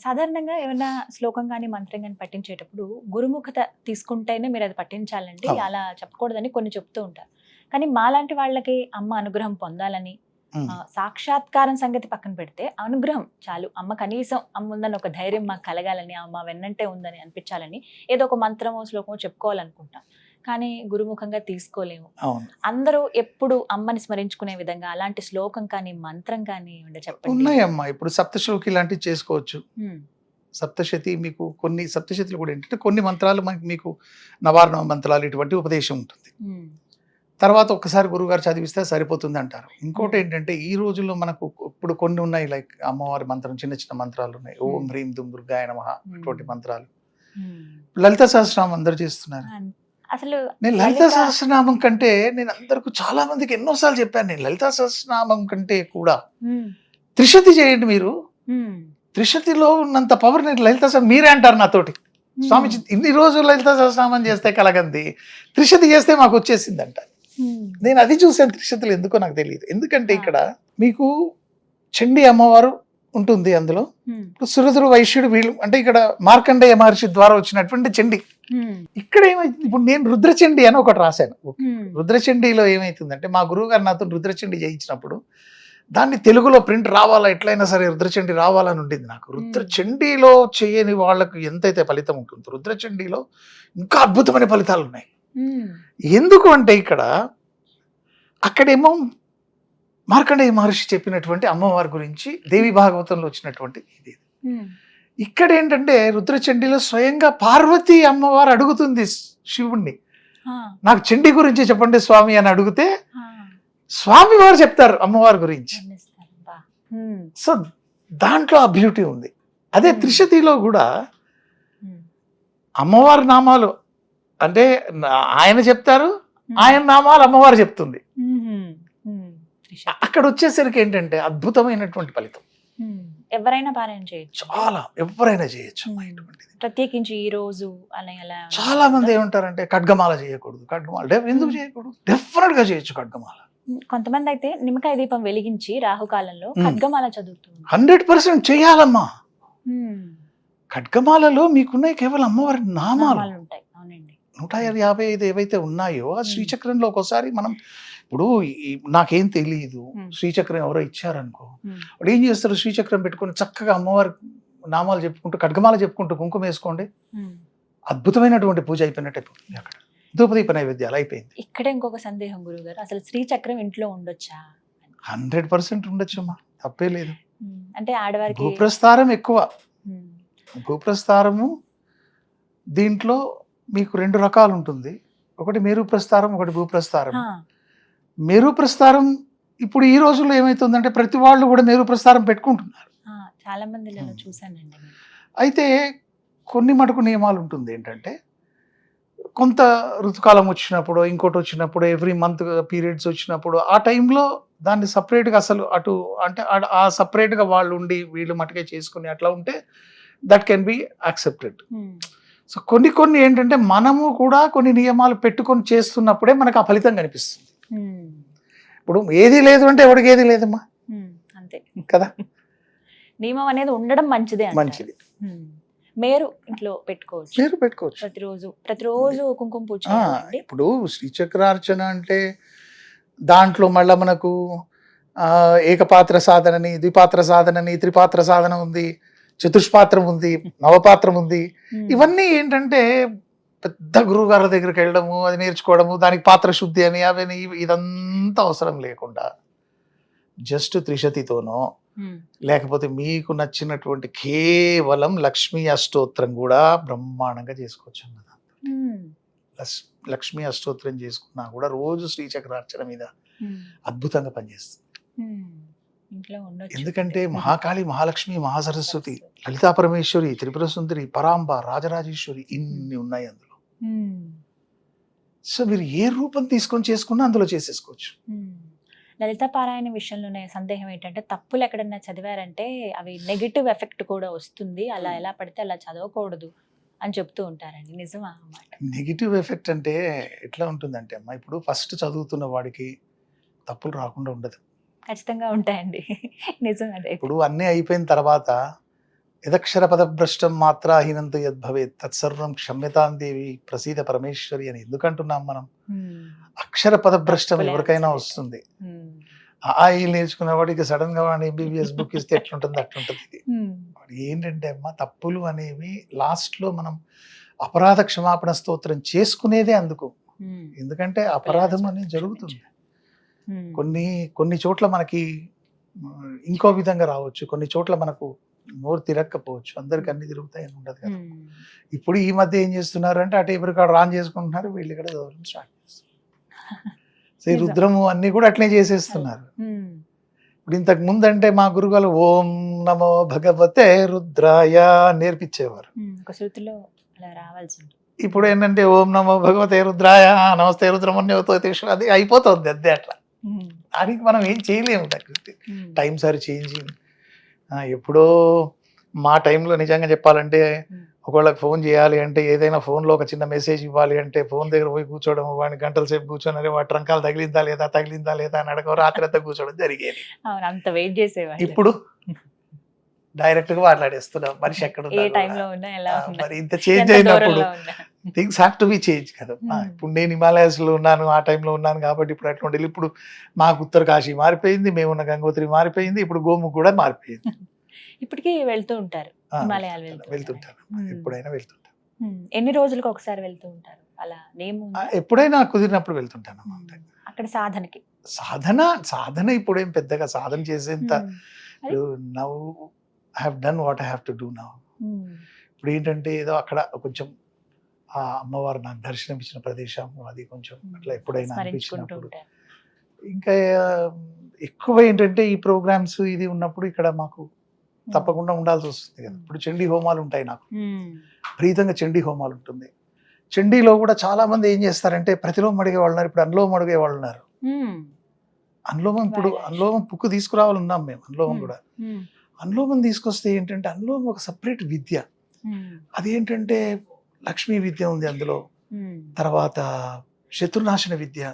సాధారణంగా ఏమైనా శ్లోకం కానీ మంత్రం కానీ పట్టించేటప్పుడు గురుముఖత తీసుకుంటేనే మీరు అది పట్టించాలండి. అలా చెప్పకూడదని కొన్ని చెప్తూ ఉంటారు. కానీ మాలాంటి వాళ్ళకి అమ్మ అనుగ్రహం పొందాలని సాక్షాత్కారం సంగతి పక్కన పెడితే అనుగ్రహం చాలు. అమ్మ కనీసం అమ్మ ఉందని ఒక ధైర్యం మాకు కలగాలని అమ్మ వెన్నంటే ఉందని అనిపించాలని ఏదో ఒక మంత్రమో శ్లోకమో చెప్పుకోవాలనుకుంటాం. కానీ గురుముఖంగా తీసుకోలేము. అవును. అందరూ ఎప్పుడు అమ్మని స్మరించుకునే విధంగా అలాంటి శ్లోకం కానీ మంత్రం కానీ చెప్పండి. ఉన్నాయమ్మా. ఇప్పుడు సప్తశ్లోకి ఇలాంటివి చేసుకోవచ్చు. సప్తశతి మీకు కొన్ని సప్తశతిలో కూడా ఏంటంటే కొన్ని మంత్రాలు మనకి మీకు నవారణ మంత్రాలు ఇటువంటి ఉపదేశం ఉంటుంది. తర్వాత ఒక్కసారి గురుగారు చదివిస్తే సరిపోతుంది అంటారు. ఇంకోటి. ఏంటంటే ఈ రోజుల్లో మనకు ఇప్పుడు కొన్ని ఉన్నాయి లైక్ అమ్మవారి మంత్రం చిన్న చిన్న మంత్రాలు ఉన్నాయి. ఓం. హ్రీం దుమ్ దుర్గాయ నమః ఇటువంటి. మంత్రాలు. లలిత సహస్రనామం అందరు చేస్తున్నారు. అసలు నేను లలిత సహస్రనామం కంటే నేను అందరికి చాలా మందికి ఎన్నోసార్లు చెప్పాను నేను లలిత సహస్రనామం కంటే కూడా. త్రిశతి చేయండి మీరు. త్రిశతిలో ఉన్నంత పవర్ నేను లలిత మీరే అంటారు నాతోటి. స్వామి ఇన్ని రోజులు లలిత సహస్రనామం చేస్తే కలగంది. త్రిశతి చేస్తే మాకు వచ్చేసింది అంట ఉమ్, నేను అది చూసాను త్రిశతులు ఎందుకో నాకు తెలియదు. ఎందుకంటే. ఇక్కడ మీకు చండి అమ్మవారు ఉంటుంది అందులో. సురధుడు వైశ్యుడు వీళ్ళు అంటే ఇక్కడ మార్కండేయ మహర్షి ద్వారా వచ్చినటువంటి చండి. ఇక్కడ ఏమైంది ఇప్పుడు నేను రుద్రచండి అని ఒకటి రాశాను. రుద్రచండిలో ఏమైతుందంటే మా గురువు గారు నాతో రుద్రచండి చేయించినప్పుడు దాన్ని తెలుగులో ప్రింట్ రావాలా? ఎట్లయినా సరే రుద్రచండి రావాలని ఉండింది నాకు. రుద్రచండిలో చేయని వాళ్ళకు ఎంతైతే ఫలితం ఉంటుందో రుద్రచండిలో ఇంకా అద్భుతమైన ఫలితాలు ఉన్నాయి ఎందుకు అంటే ఇక్కడ అక్కడేమో మార్కండేయ మహర్షి చెప్పినటువంటి అమ్మవారి గురించి దేవి భాగవతంలో వచ్చినటువంటి ఇది. ఉమ్, ఇక్కడ ఏంటంటే రుద్రచండిలో స్వయంగా పార్వతి అమ్మవారు అడుగుతుంది శివుణ్ణి. నాకు చండి గురించి చెప్పండి స్వామి అని అడిగితే స్వామి వారు చెప్తారు అమ్మవారి గురించి. ఉమ్, సో దాంట్లో ఆ బ్యూటీ ఉంది. అదే Hmm. త్రిశతిలో కూడా అమ్మవారి నామాలు అంటే ఆయన చెప్తారు ఆయన నామాలు అమ్మవారు చెప్తుంది. అక్కడ వచ్చేసరికి ఏంటంటే అద్భుతమైనటువంటి ఫలితం. ఎవరైనా పారాయణ చేయొచ్చు. చాలా ఎవరైనా చేయొచ్చు. ప్రత్యేకించి ఈ రోజు అలా ఎలా చాలా మంది ఏమంటారంటే ఖడ్గమాల చేయకూడదు ఖడ్గమాల ఎందుకు. చేయకూడదు? డెఫినెట్గా చేయొచ్చు ఖడ్గమాల. కొంతమంది అయితే నిమ్మకాయ దీపం వెలిగించి రాహుకాలంలో. ఖడ్గమాల చదువుతుంది. హండ్రెడ్ పర్సెంట్ చేయాలమ్మా. ఖడ్గమాలలో మీకున్నాయి కేవలం అమ్మవారి నామాలు. ఉంటాయి అవునండి. నూట యాభై ఐదు ఏవైతే ఉన్నాయో ఆ. శ్రీచక్రంలో ఒకసారి మనం ఇప్పుడు నాకేం తెలియదు. శ్రీచక్రం ఎవరో ఇచ్చారనుకో. వాడు ఏం చేస్తారు శ్రీచక్రం పెట్టుకొని చక్కగా అమ్మవారి నామాలు చెప్పుకుంటూ ఖడ్గమాల చెప్పుకుంటూ కుంకుమ వేసుకోండి. అద్భుతమైనటువంటి పూజ అయిపోయినట్టు అయిపోతుంది అక్కడ. ధూపదీప నైవేద్యాలు అయిపోయింది. ఇక్కడే ఇంకొక సందేహం గురుగారు అసలు శ్రీచక్రం ఇంట్లో ఉండొచ్చా? హండ్రెడ్ పర్సెంట్ ఉండొచ్చమ్మా. తప్పే లేదు. అంటే ఆడవారికి భూప్రస్థారం ఎక్కువ. భూప్రస్థారము దీంట్లో మీకు రెండు రకాలు ఉంటుంది. ఒకటి మేరు ప్రస్థారం ఒకటి భూప్రస్థారం. మేరు ప్రస్థారం ఇప్పుడు ఈ రోజుల్లో ఏమైతుందంటే ప్రతి వాళ్ళు కూడా మేరు ప్రస్థారం పెట్టుకుంటున్నారు. చాలా మందిలో నేను. అయితే కొన్ని మటుకు నియమాలు ఉంటుంది ఏంటంటే కొంత ఋతుకాలం వచ్చినప్పుడు ఇంకోటి వచ్చినప్పుడు ఎవ్రీ మంత్ పీరియడ్స్ వచ్చినప్పుడు ఆ టైంలో దాన్ని సపరేట్గా అసలు అటు అంటే ఆ- ఆ సపరేట్గా వాళ్ళు ఉండి వీళ్ళు మటుకే చేసుకుని అట్లా ఉంటే that can be accepted so కొన్ని కొన్ని ఏంటంటే మనము కూడా కొన్ని నియమాలు పెట్టుకొని చేస్తున్నప్పుడే మనకు ఆ ఫలితం కనిపిస్తుంది. ఇప్పుడు ఏది లేదు అంటే ఎవరికి ఏది లేదమ్మా? అంతే. కదా? నియమం అనేది ఉండడం మంచిదే. మంచిది. మేరు ఇంట్లో పెట్టుకోవచ్చు. మీరు పెట్టుకోవచ్చు. ప్రతిరోజు ప్రతిరోజు కుంకుమ పూజ ఇప్పుడు శ్రీచక్రార్చన అంటే దాంట్లో మళ్ళా మనకు ఏకపాత్ర సాధనని ద్విపాత్ర సాధనని త్రిపాత్ర సాధన ఉంది చతుష్పాత్రం ఉంది నవపాత్రం ఉంది. ఇవన్నీ ఏంటంటే పెద్ద గురువు గారి దగ్గరికి వెళ్ళడము అది నేర్చుకోవడము దానికి పాత్ర శుద్ధి అని అవని ఇదంతా అవసరం లేకుండా జస్ట్ త్రిశతితోనో లేకపోతే మీకు నచ్చినటువంటి కేవలం లక్ష్మీ అష్టోత్తరం కూడా బ్రహ్మాండంగా చేసుకోవచ్చు అన్నది లక్ష్మీ అష్టోత్తరం చేసుకున్నా కూడా రోజు శ్రీచక్రార్చన మీద అద్భుతంగా పనిచేస్తుంది. ఎందుకంటే మహాకాళి మహాలక్ష్మి మహాసరస్వతి లలితా పరమేశ్వరి త్రిపుర సుందరి పరాంబ రాజరాజేశ్వరి ఇన్ని ఉన్నాయి అందులో. సో మీరు ఏ రూపం తీసుకొని చేసుకున్నా అందులో చేసేసుకోవచ్చు. ఉమ్. లలిత పారాయణ విషయంలోనే సందేహం ఏంటంటే తప్పులు ఎక్కడన్నా చదివారంటే అవి నెగిటివ్ ఎఫెక్ట్ కూడా వస్తుంది. అలా ఎలా పడితే అలా చదవకూడదు అని చెప్తూ ఉంటారండి. నిజమా అన్నమాట నెగిటివ్ ఎఫెక్ట్ అంటే ఎట్లా ఉంటుందంటే అమ్మా ఇప్పుడు ఫస్ట్ చదువుతున్న వాడికి తప్పులు రాకుండా ఉండదు. ఖచ్చితంగా ఉంటాయండి. నిజం అదే ఇప్పుడు అన్నీ అయిపోయిన తర్వాత యదక్షర పదభ్రష్టం మాత్రాహీనంతో యద్భవేత్ తత్సర్వం క్షమ్యతాం దేవి ప్రసీద పరమేశ్వరి అని ఎందుకంటున్నాం మనం? అక్షర పదభ్రష్టం ఎవరికైనా వస్తుంది. ఆ ఈ నేర్చుకున్న వాడికి సడన్గా వాడిని ఎంబీబీఎస్ బుక్ ఇస్తే ఎట్లుంటుంది? అట్లుంటుంది ఇది. ఏంటంటే అమ్మా తప్పులు అనేవి లాస్ట్లో మనం అపరాధ క్షమాపణ స్తోత్రం చేసుకునేదే అందుకు. ఎందుకంటే అపరాధం అనేది జరుగుతుంది. కొన్ని కొన్ని చోట్ల మనకి ఇంకో విధంగా రావచ్చు. కొన్ని చోట్ల మనకు నోరు తిరగకపోవచ్చు అందరికి అన్ని తిరుగుతాయని ఉండదు కదా. ఇప్పుడు ఈ మధ్య ఏం చేస్తున్నారు అంటే అటు ఎవరి కాడ రాన్ చేసుకుంటున్నారు వీళ్ళు ఇక్కడ చదవడం స్టార్ట్ చేస్తున్నారు. రుద్రము అన్ని కూడా అట్లే చేసేస్తున్నారు. ఇప్పుడు ఇంతకు ముందు అంటే మా గురుగారు ఓం నమో భగవతే రుద్రాయ నేర్పించేవారు. ఇప్పుడు ఏంటంటే ఓం నమో భగవతే రుద్రాయ నమస్తే రుద్రమన్యవతో తీసు అది అయిపోతుంది అంతే అట్లా. దానికి మనం ఏం చేయలేము. ప్రకృతి ఉమ్, టైం సార్ చేంజింగ్ ఎప్పుడో మా టైంలో నిజంగా చెప్పాలంటే. ఒకళ్ళకి ఫోన్ చేయాలి అంటే ఏదైనా ఫోన్లో ఒక చిన్న మెసేజ్ ఇవ్వాలి అంటే ఫోన్ దగ్గర పోయి కూర్చోవడం వాడిని గంటల సేపు కూర్చొని వాడి ట్రంకాలు తగిలిందా లేదా తగిలిందా లేదా అని అడగ రాత్రి అంతా కూర్చోవడం జరిగేది. అంత వెయిట్ చేసేవాళ్ళు. ఇప్పుడు డైరెక్ట్గా మాట్లాడేస్తున్నాం. మనిషి ఎక్కడ మరి ఇంత చేంజ్ అయినప్పుడు things have to be change కదా. ఇప్పుడు నేను హిమాలయాస్లో ఉన్నాను ఆ టైంలో ఉన్నాను కాబట్టి ఇప్పుడు అట్లా ఉండేది ఇప్పుడు మాకు ఉత్తర కాశీ మారిపోయింది మేమున్న గంగోత్రి మారిపోయింది ఇప్పుడు గోము కూడా మారిపోయింది. ఇప్పటికీ వెళ్తూ ఉంటారు ఆ, హిమాలయాలు వెళ్తూ వెళ్తుంటాను Hmm. ఎప్పుడైనా వెళ్తుంటాను ఉమ్, ఎన్ని రోజులకు ఒకసారి వెళ్తూ ఉంటారు? అలా నేమ్ ఎప్పుడైనా కుదిరినప్పుడు వెళ్తుంటాను. అక్కడ సాధనకి. సాధన సాధన ఇప్పుడేం పెద్దగా సాధన చేసేంత now have done what I have to do now ఇప్పుడు ఏంటంటే ఏదో అక్కడ కొంచెం ఆ అమ్మవారు నాకు దర్శనం ఇచ్చిన ప్రదేశం అది కొంచెం అట్లా ఎప్పుడైనా అనిపించినప్పుడు. ఇంకా ఎక్కువ ఏంటంటే ఈ ప్రోగ్రామ్స్ ఇది ఉన్నప్పుడు ఇక్కడ మాకు తప్పకుండా ఉండాల్సి వస్తుంది కదా. ఇప్పుడు చండీ హోమాలు ఉంటాయి నాకు. ఉమ్, విపరీతంగా చండీ హోమాలు ఉంటుంది. చండీలో కూడా చాలా మంది ఏం చేస్తారంటే ప్రతిలోమం అడిగే వాళ్ళు ఉన్నారు. ఇప్పుడు అనులోమం అడిగే వాళ్ళు ఉన్నారు. అనులోమం ఇప్పుడు. అనులోమం పుక్కు తీసుకురావాలి ఉన్నాం మేము అనులోమం. కూడా. అనులోమం తీసుకొస్తే ఏంటంటే అనులోమం ఒక సపరేట్ విద్య. అదేంటంటే లక్ష్మీ విద్య ఉంది అందులో. తర్వాత శత్రునాశన విద్య.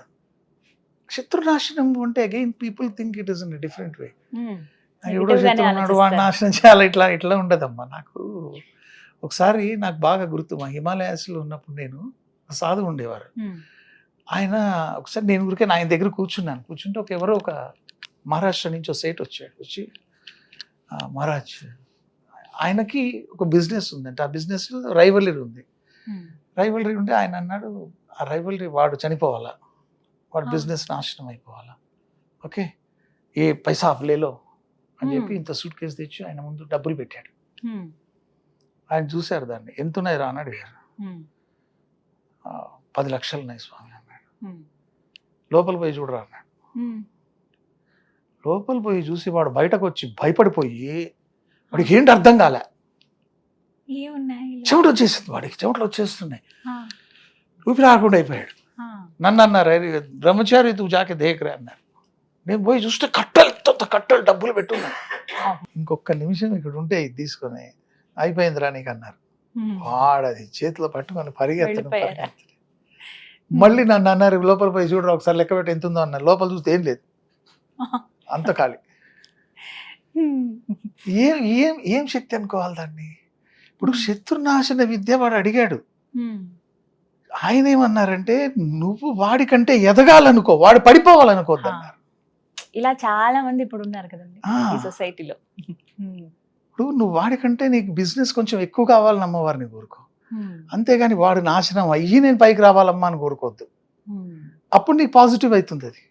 శత్రునాశనం అంటే again people think it is in different way ఎవడో శత్రువు ఉన్నాడు ఆలోచిస్తారు. నాశనం చేయాలి ఇట్లా ఇట్లా ఉండదమ్మా. నాకు ఒకసారి నాకు బాగా గుర్తు మా హిమాలయాస్లో ఉన్నప్పుడు నేను సాధువు ఉండేవారు. ఆయన ఒకసారి నేను ఊరికే ఆయన దగ్గర కూర్చున్నాను. కూర్చుంటే ఒక ఎవరో ఒక మహారాష్ట్ర నుంచి ఒక సేట్ వచ్చాడు. వచ్చి "ఆ, మహారాజ్ ఆయనకి ఒక బిజినెస్ ఉందంట. ఆ బిజినెస్ రైవలరీ ఉంది. రైవలరీ ఉంటే ఆయన అన్నాడు ఆ రైవలరీ వాడు చనిపోవాలా? వాడు. బిజినెస్ నాశనం అయిపోవాలా? ఓకే? ఏ పైసా లేలో అని. చెప్పి ఇంత సూట్ కేసు తెచ్చి ఆయన ముందు డబ్బులు పెట్టాడు. ఆయన చూశారు దాన్ని. ఎంత ఉన్నాయి రా? అని అడిగారు ఉమ్, "ఆ, పది లక్షలు ఉన్నాయి స్వామి అన్నాడు. లోపల పోయి చూడరా అన్నాడు. లోపల పోయి చూసి వాడు బయటకు వచ్చి భయపడిపోయి వాడికి ఏంటి అర్థం కాలే? చెమట వచ్చేసింది వాడికి చెమటలు వచ్చేస్తున్నాయి. ఊపిరి ఆకుండా అయిపోయాడు. నన్ను అన్నారు "అరే, బ్రహ్మచారి తూ జాకే దేకరా అన్నారు. నేను పోయి చూస్తే కట్టలు ఇంత కట్టలు డబ్బులు పెట్టున్నాను ఇంకొక నిమిషం ఇక్కడ ఉంటే ఇది తీసుకొని అయిపోయిందిరా నీకు అన్నారు. వాడది చేతిలో పట్టుకొని పరిగెత్తను? పరిగెత్తను. మళ్ళీ నన్ను అన్నారు లోపల పోయి చూడరా ఒకసారి లెక్క పెట్టి ఎంత ఉందో అన్నారు. లోపల చూస్తే ఏం లేదు. అంత ఖాళీ. ఏం ఏం ఏం శక్తి అనుకోవాలి దాన్ని? ఇప్పుడు శత్రునాశన విద్య వాడు అడిగాడు. ఆయన ఏమన్నారంటే నువ్వు వాడికంటే ఎదగాలనుకో వాడు పడిపోవాలనుకోవద్దు అన్నారు. ఇలా చాలా మంది ఇప్పుడు ఉన్నారు కదండి ఈ సొసైటీలో. ఇప్పుడు నువ్వు వాడికంటే నీకు బిజినెస్ కొంచెం ఎక్కువ కావాలని అమ్మవారిని కోరుకో. అంతేగాని వాడు నాశనం అయ్యి నేను పైకి రావాలమ్మా అని కోరుకోవద్దు. అప్పుడు నీకు పాజిటివ్ అవుతుంది అది.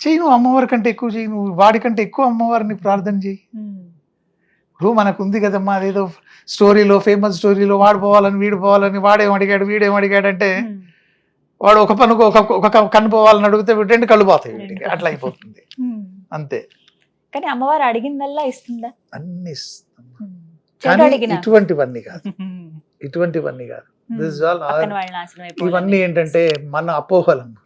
చెయ్యి నువ్వు అమ్మవారి కంటే ఎక్కువ చెయ్యి నువ్వు వాడికంటే ఎక్కువ అమ్మవారిని ప్రార్థన చెయ్యి. ఇప్పుడు మనకు ఉంది కదమ్మా అదేదో స్టోరీలో ఫేమస్ స్టోరీలో వాడు పోవాలని వీడు పోవాలని వాడేం అడిగాడు వీడేం అడిగాడు అంటే ఉమ్, వాడు ఒక పనుకు ఒక ఒక కన్ను పోవాలని అడిగితే రెండు కళ్ళు పోతాయి వీడికి అట్లా అయిపోతుంది. అంతే. కానీ అమ్మవారు అడిగిందల్లా ఇస్తుందా? అన్ని ఇస్తాం. ఉమ్. చెడు కానీ అడిగిన? ఇటువంటివన్నీ కాదు. ఇటువంటివన్నీ కాదు. This all. ఇవన్నీ ఏంటంటే మన అపోహలమ్మ.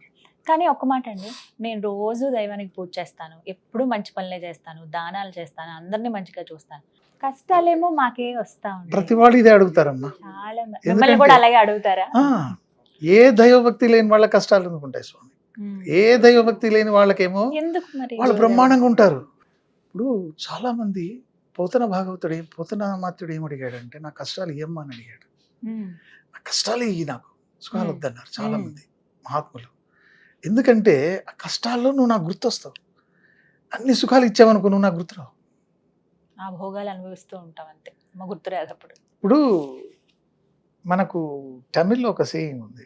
కానీ ఒక్క మాట అండి నేను రోజు దైవానికి పూజ చేస్తాను ఎప్పుడు మంచి పనులే చేస్తాను దానాలు చేస్తాను అందరినీ మంచిగా చూస్తాను. కష్టాలేమో మాకే వస్తా ఉంటాయి ప్రతి వాళ్ళు ఇదే అడుగుతారమ్మా. చాలా మిమ్మల్ని కూడా అలాగే అడుగుతారా? ఏ దైవభక్తి లేని వాళ్ళ కష్టాలు ఎందుకు ఉంటాయి స్వామి. ఏ దైవభక్తి లేని వాళ్ళకేమో వాళ్ళు బ్రహ్మాండంగా ఉంటారు. ఇప్పుడు చాలా మంది పోతన భాగవతుడు ఏం పోతన మాత్రుడు ఏం అడిగాడంటే నా కష్టాలు ఏమ్మా? అని అడిగాడు. నా కష్టాలు ఇవి నాకు. సుఖాలు. వద్దన్నారు చాలా. మంది మహాత్ములు. ఎందుకంటే ఆ కష్టాల్లో నువ్వు నాకు గుర్తొస్తావు. అన్ని సుఖాలు ఇచ్చావనుకో నువ్వు నాకు గుర్తురావు. ఆ భోగాలు అనుభవిస్తూ ఉంటాం అంతే. మా గుర్తురాదు అప్పుడు ఇప్పుడు మనకు తమిళ్ళో ఒక సేయింగ్ ఉంది.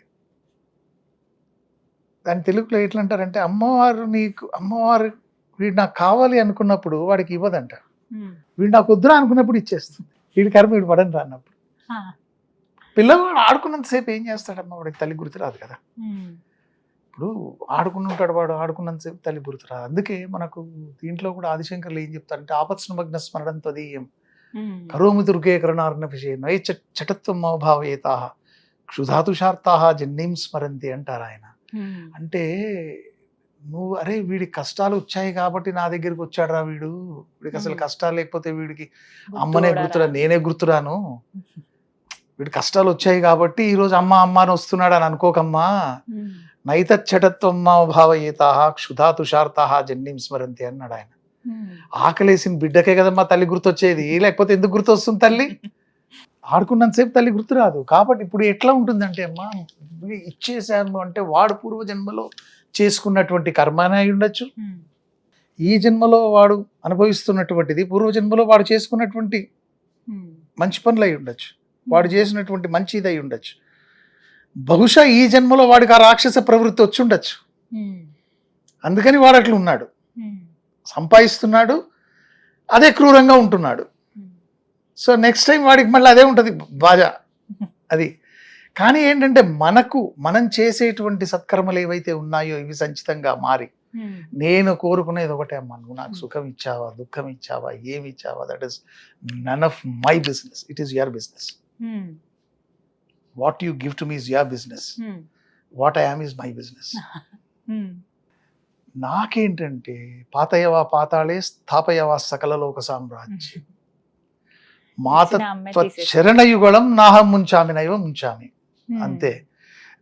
దాని తెలుగులో ఎట్లా అంటారంటే అమ్మవారు నీకు అమ్మవారు వీడు నాకు కావాలి అనుకున్నప్పుడు వాడికి ఇవ్వదంట. వీడు నాకు వద్దురా అనుకున్నప్పుడు ఇచ్చేస్తుంది. వీడి కర్మ వీడు పడని రానప్పుడు. పిల్లవాడు ఆడుకున్నంతసేపు ఏం చేస్తాడమ్మా? వాడికి తల్లి గుర్తు రాదు కదా. ఇప్పుడు ఆడుకుని ఉంటాడు వాడు ఆడుకున్నంతసేపు తల్లి గుర్తు రాదు అందుకే మనకు దీంట్లో కూడా ఆదిశంకర్లు ఏం చెప్తారంటే ఆపత్స్నమగ్న స్మరణం తదీయం కరోమి దుర్గే కరుణార్ణభిషేన్ నై చటత్వం భావయేతా క్షుధాతుషార్తా జన్మీం స్మరంతి అంటారు ఆయన. అంటే నువ్వు అరే వీడి కష్టాలు వచ్చాయి కాబట్టి నా దగ్గరికి వచ్చాడురా వీడు. వీడికి అసలు. కష్టాలు లేకపోతే వీడికి అమ్మనే గుర్తురా నేనే గుర్తురాను. వీడి కష్టాలు వచ్చాయి కాబట్టి ఈ రోజు అమ్మ అమ్మ అని వస్తున్నాడు అని అనుకోకమ్మా. నైతచ్చటత్వం భావయేతా క్షుధా తుషార్తా జన్మీం స్మరంతి అన్నాడు ఆయన. ఆకలేసిన బిడ్డకే కదమ్మా తల్లి గుర్తొచ్చేది. లేకపోతే ఎందుకు గుర్తొస్తుంది తల్లి? ఆడుకున్నంతసేపు తల్లి గుర్తురాదు కాబట్టి ఇప్పుడు ఎట్లా ఉంటుందంటే అమ్మా ఇచ్చేసాము అంటే వాడు పూర్వ జన్మలో చేసుకున్నటువంటి కర్మనే అయి ఉండొచ్చు. ఈ జన్మలో వాడు అనుభవిస్తున్నటువంటిది పూర్వ జన్మలో వాడు చేసుకున్నటువంటి మంచి పనులు అయి ఉండొచ్చు. వాడు చేసినటువంటి మంచిది అయి ఉండొచ్చు. బహుశా ఈ జన్మలో వాడికి ఆ రాక్షస ప్రవృత్తి వచ్చి ఉండొచ్చు అందుకని వాడు అట్లా ఉన్నాడు. సంపాదిస్తున్నాడు. అదే క్రూరంగా ఉంటున్నాడు. సో నెక్స్ట్ టైం వాడికి మళ్ళీ అదే ఉంటుంది బాజా అది. కానీ ఏంటంటే మనకు మనం చేసేటువంటి సత్కర్మలు ఏవైతే ఉన్నాయో ఇవి సంచితంగా మారి నేను కోరుకునేది ఒకటే అమ్మా నువ్వు నాకు సుఖం ఇచ్చావా దుఃఖం ఇచ్చావా ఏమి ఇచ్చావా that is none of my business it is your business what you give to me is your business what I am is my business నాకేంటంటే పాతయవా పాతాళే స్థాపయవా సకల లోక సామ్రాజ్యం. మాత శరణయుగళం నాహం ముంచామి నైవ ముంచామి. అంతే.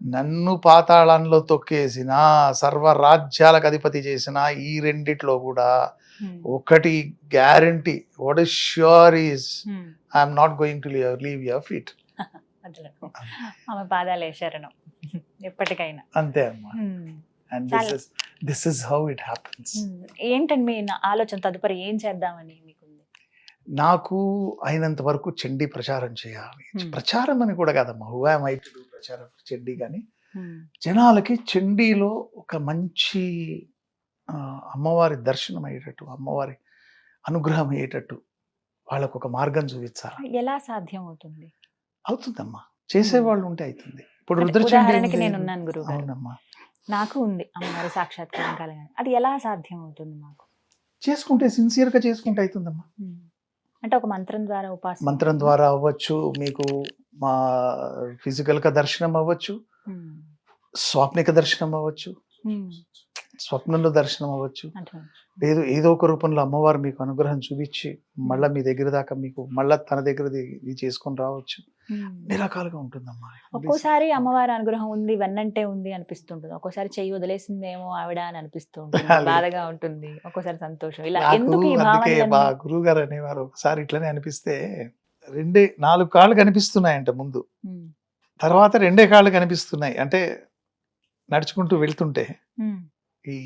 నన్ను పాతాళంలో తొక్కేసిన సర్వ రాజ్యాలకు అధిపతి చేసిన ఈ రెండిట్లో కూడా ఒకటి guarantee what is sure is I'm not going to leave your feet ఆమె పాదాలే శరణం ఎప్పటికైనా. అంతే అమ్మా. And this is this is how it happens ఏంటండి మీ ఆలోచన? తదుపరి ఏం చేద్దామని మీకుంది? నాకు అయినంత వరకు చండీ ప్రచారం చేయాలి. ప్రచారం అని కూడా కాదమ్మా. హూ ఐ ప్రచారం? చండీ కానీ. జనాలకి చండీలో ఒక మంచి అమ్మవారి దర్శనం అయ్యేటట్టు అమ్మవారి అనుగ్రహం అయ్యేటట్టు వాళ్ళకు ఒక మార్గం చూపించాలి ఎలా సాధ్యం అవుతుంది అవుతుందమ్మా చేసేవాళ్ళు ఉంటే అవుతుంది ఇప్పుడు రుద్రచండీ. నేను ఉన్నాను గురువు గారు అవునమ్మా నాకు ఉంది అమ్మవారి సాక్షాత్కారం కలగాలి అది ఎలా సాధ్యం అవుతుంది మాకు చేసుకుంటే సిన్సియర్గా చేసుకుంటే అవుతుందమ్మా. అంటే ఒక మంత్రం ద్వారా ఉపాసన మంత్రం ద్వారా అవ్వచ్చు మీకు మా ఫిజికల్గా దర్శనం అవ్వచ్చు. స్వాప్నిక దర్శనం అవ్వచ్చు. స్వప్నంలో దర్శనం అవ్వచ్చు. లేదు ఏదో ఒక రూపంలో అమ్మవారు మీకు అనుగ్రహం చూపించి మళ్ళీ మీ దగ్గర దాకా మీకు మళ్ళీ తన దగ్గరది ఇది చేసుకొని రావచ్చు. అన్ని రకాలుగా ఉంటుందమ్మా ఒక్కోసారి అమ్మవారి అనుగ్రహం ఉంది వెన్నంటే ఉంది అనిపిస్తుంటుంది ఒక్కోసారి చెయ్యి వదిలేసిందేమో ఆవిడ అని అనిపిస్తూ ఉంటుంది అలాగే. బాధగా ఉంటుంది ఒక్కోసారి సంతోషం ఇలా ఎందుకు ఈ మా? గురువు గారు అనేవారు ఒకసారి ఇట్లనే అనిపిస్తే రెండే నాలుగు కాళ్ళు కనిపిస్తున్నాయంట ముందు. తర్వాత రెండే కాళ్ళు కనిపిస్తున్నాయి అంటే నడుచుకుంటూ వెళ్తుంటే. ఈ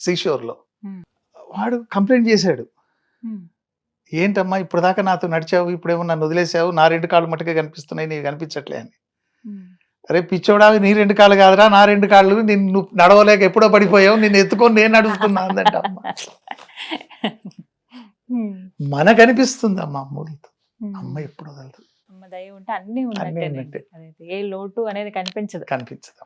సీషోర్లో Hmm. వాడు కంప్లైంట్ చేశాడు. ఏంటమ్మా ఇప్పుడు దాకా నాతో నడిచావు ఇప్పుడేమో నన్ను వదిలేసావు నా రెండు కాళ్ళు మట్టుకే కనిపిస్తున్నాయి నీకు కనిపించట్లే అని. అరే పిచ్చోడా నీ రెండు కాళ్ళు కాదురా నా రెండు కాళ్ళు నిన్ను నడవలేక ఎప్పుడో పడిపోయావు నిన్ను ఎత్తుకొని నేను నడుస్తున్నా అందంట. మనకు అనిపిస్తుంది అమ్మ అమ్మూరితో ఉమ్. అమ్మ ఎప్పుడు వదలదు. అన్ని ఉన్నట్టే ఏ లోటు అనేది కనిపించదు. కనిపించదు